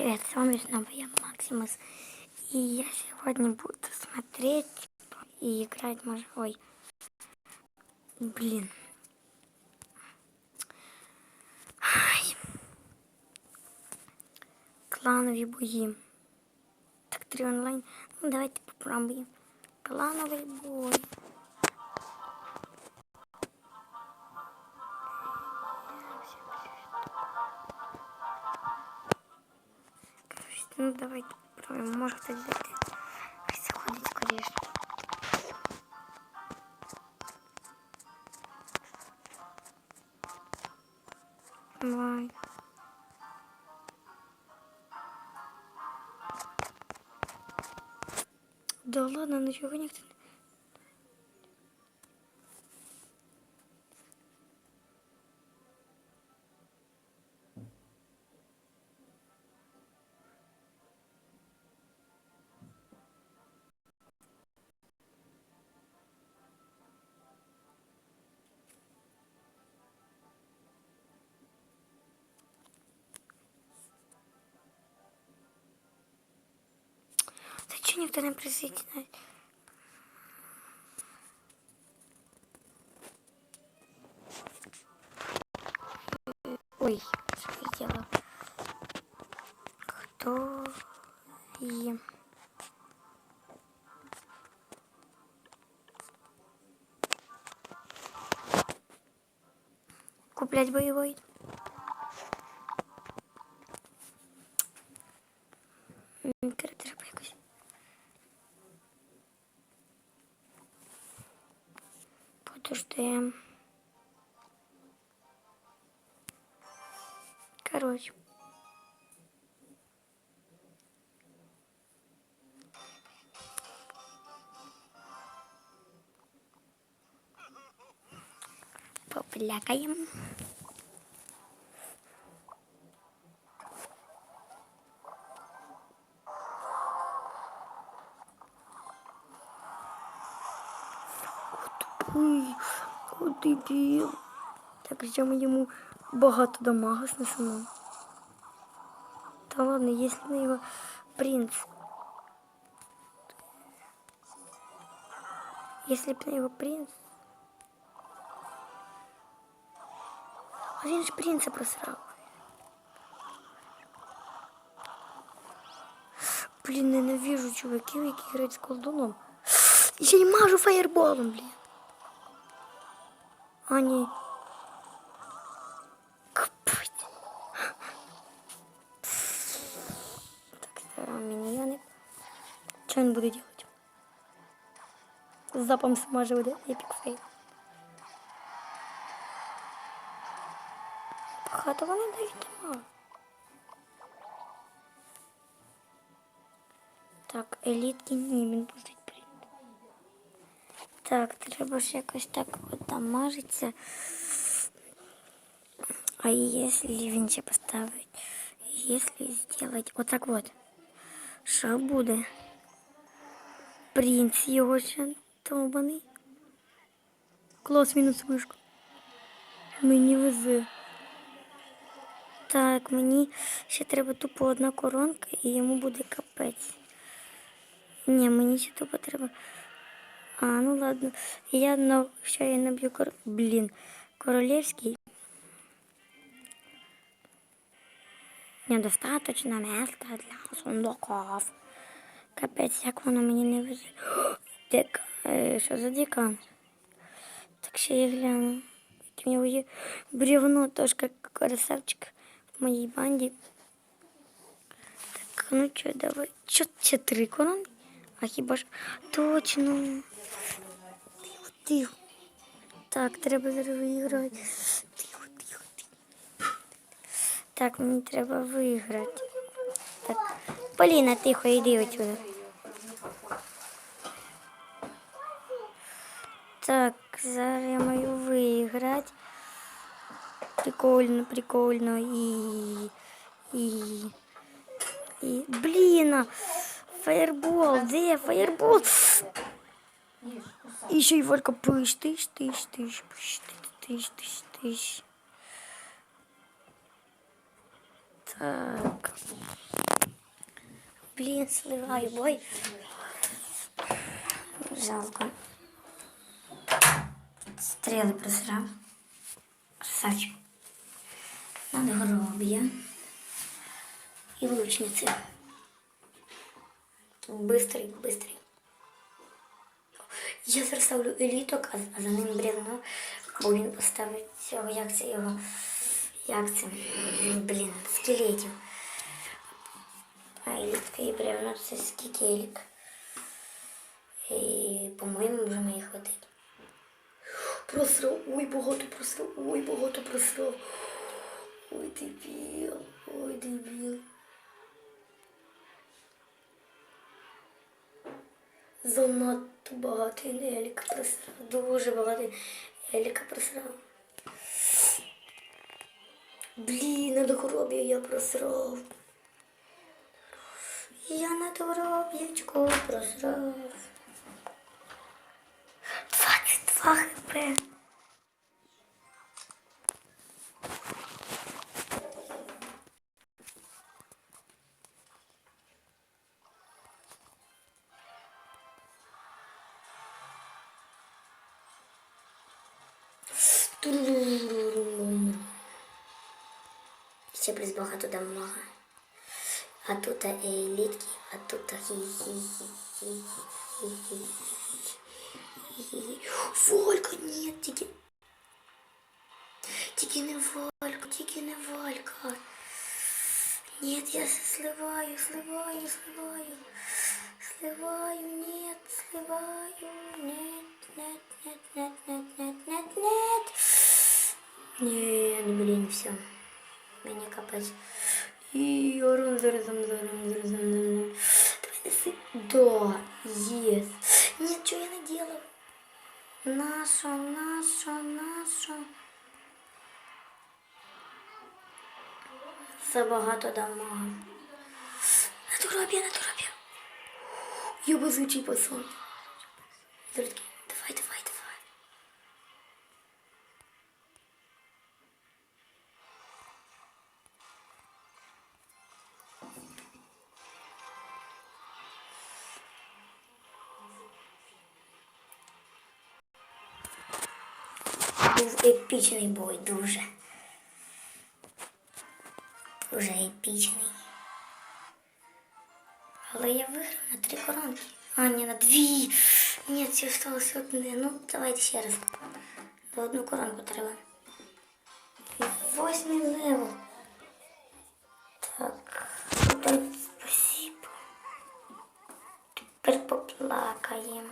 Привет, с вами снова я, Максимус. И я сегодня буду смотреть и играть, может, ой, блин. Ай. Клановые бои. Так, три онлайн. Ну, давайте попробуем. Клановый бой. Ну давайте попробуем. Может. Хай заходить скоріше. Давай. Да ладно, ничего никто никто не присоединяет? Ой, что я сделал? Кто и... Куплять боевой? М, тр- Треба якось. Подожди. Короче. Поплякаем. Ой, куди діл? Так, що ми йому багато дамага снесемо. Та ладно, якщо на його принц. Если б на его принц. А він ж принца просрав. Блін, ненавижу чуваків, які грають з колдуном. І ще й мажу фаєрболом, блін. А, ні. Капець. Так, ставимо міньйони. Що він буде делать? З запом смаживати епік фейл. Багато вони дають мало. Так, елітки ні, він пустить принт. Так, треба ж якось так от дамажиться. А если він ще поставить? Если сделать вот так вот. Що буде? Принц його ще довбаний. Клас мінус вишку. Мені везе. Так, мені ще треба тупо одна коронка і йому буде капець. Ні, мені ще тупо треба. А, ну ладно. Я на що я наб'ю кор... Блін. Королевський. Недостаточно места для сундуков. Капець, як воно мені не везе. Дек... е, Що за декан? Так ще я гляну. В нього є бревно, теж як красавчик в моїй банді. Так, ну що, давай. Що, це три корони? А хіба ж точно. Тихо, тихо. Так, треба зараз виграти. Тихо, тихо, тихо. Так, мені треба виграти. Так. Поліна, тихо, йди отсюда. Так, зараз я маю виграти. Прикольно, прикольно. І. І. І. Блін! а, Фаєрбол, де фаєрбол? І ще й Валька пиш, тиш, тиш, тиш, пиш, тиш, тиш, тиш. Так. блін, сливаю, бой. Жалко. Стріли просрав. Красавчик. Надгроб'я. І лучниці. Бистрий, бистрий. Я зараз ставлю еліток, а за ним бревно, бо він поставить цього, як це його, як це, блін, скелетів. А елітка і бревно це скільки елік. І, по-моєму, вже має хватить. Просрав, ой, багато просрав, ой, багато просрав. Ой, дебіл, ой, дебіл. Занадто багато еліка просрав. Дуже багато еліка просрав. Блін, на дохоробі я просрав. Я на дороб'ячку просрав. 22 хп. Ще плюс багато дамага. А тут елітки, а тут хі-хі-хі-хі-хі-хі-хі. Волька, ні, тільки. Тільки не Волька, тільки не Волька. Нет, я сливаю, сливаю, сливаю. Сливаю, нет, сливаю, нет, нет, нет, нет, нет, нет, нет, нет. Не, ну блин, все. Мне копать И орум зарзам зарзам зарзам. Давай Да, yes. Нет, что я наделал? Наша, наша, наша. Забагато дамага. На турабі, на турабі. Я базучий пацан. Дорогие, давай, давай. Епічний бой, дуже. Дуже епічний. Але я виграв на три коронки. А, ні, на дві. Ні, це осталось одне. Ну, давайте ще раз. До одну коронку треба. Восьмий левел. Так. Тепер поплакаємо.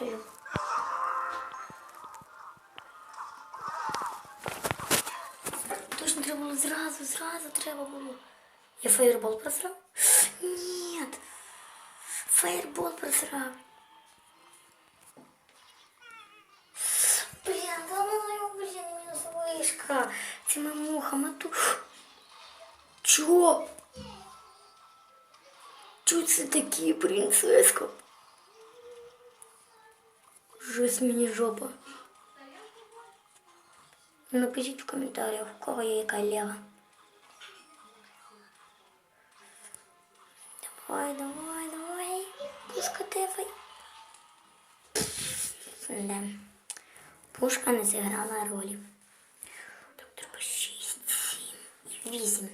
Так. Точно треба було зразу, зразу треба було. Я фаєрбол просрав? Ні. Фаєрбол просрав. Блін, да ну, блін, мінус вишка. Цими мухами тут. Чо? Чо це такі, принцеска? Жесть мені жопа. Напишіть в коментарях, у кого є яка лева. Давай, давай, давай. Пушка давай. Да. Пушка не зіграла ролі. Так, треба 6, 7 і 8.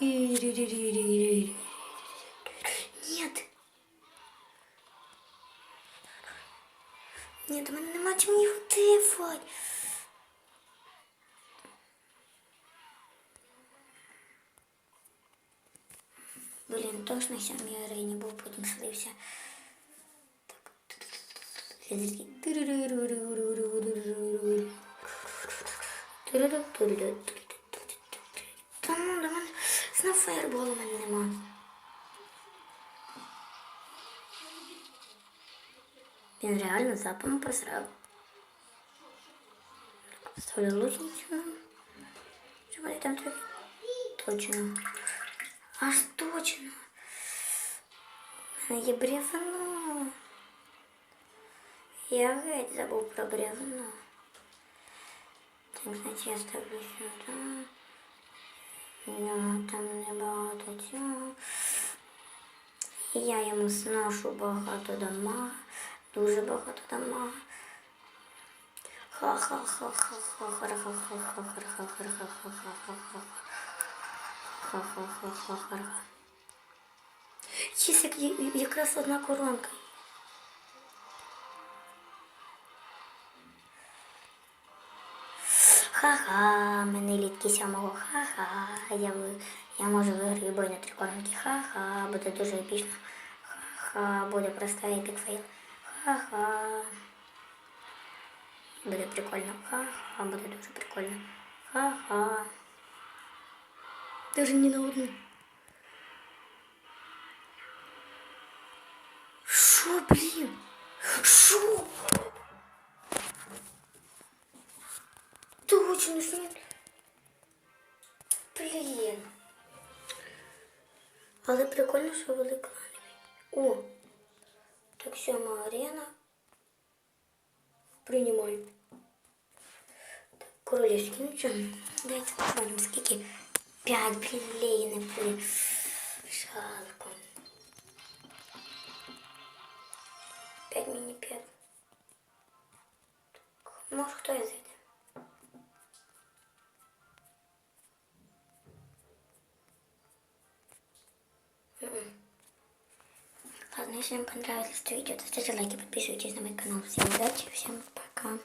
Нет. Ні, до мене нема чим їх втифати. Блін, точно сьомій арені був, потім слився. Так. Та ну, до мене знов фаєрболу мене нема. Він реально запом просрав. Ставлю лучницю. Чи вони там трохи? Точно. Аж точно. У мене є бревно. Я геть забув про бревно. Так, значить я ставлю сюди. Я там небагато цього. І я йому сношу багато дамага. Дуже багато дамага. Ха-ха-ха-ха-ха-ха-ха-ха-ха-ха-ха-ха-ха-ха-ха-ха-ха-ха-ха. Ха-ха. будет прикольно. Ха-ха, будет дуже прикольно. Ха-ха. Даже не на одну. Шо, блин? Шо? Точно уж нет. Блин. Але прикольно, що велика. О, так, сьома арена. Принимай. Так, королевский, ну что, давайте посмотрим, сколько. Пять, блин, лейны, блин. Жалко. Если вам понравилось это видео, то ставьте лайки, подписывайтесь на мой канал. Всем удачи, всем пока.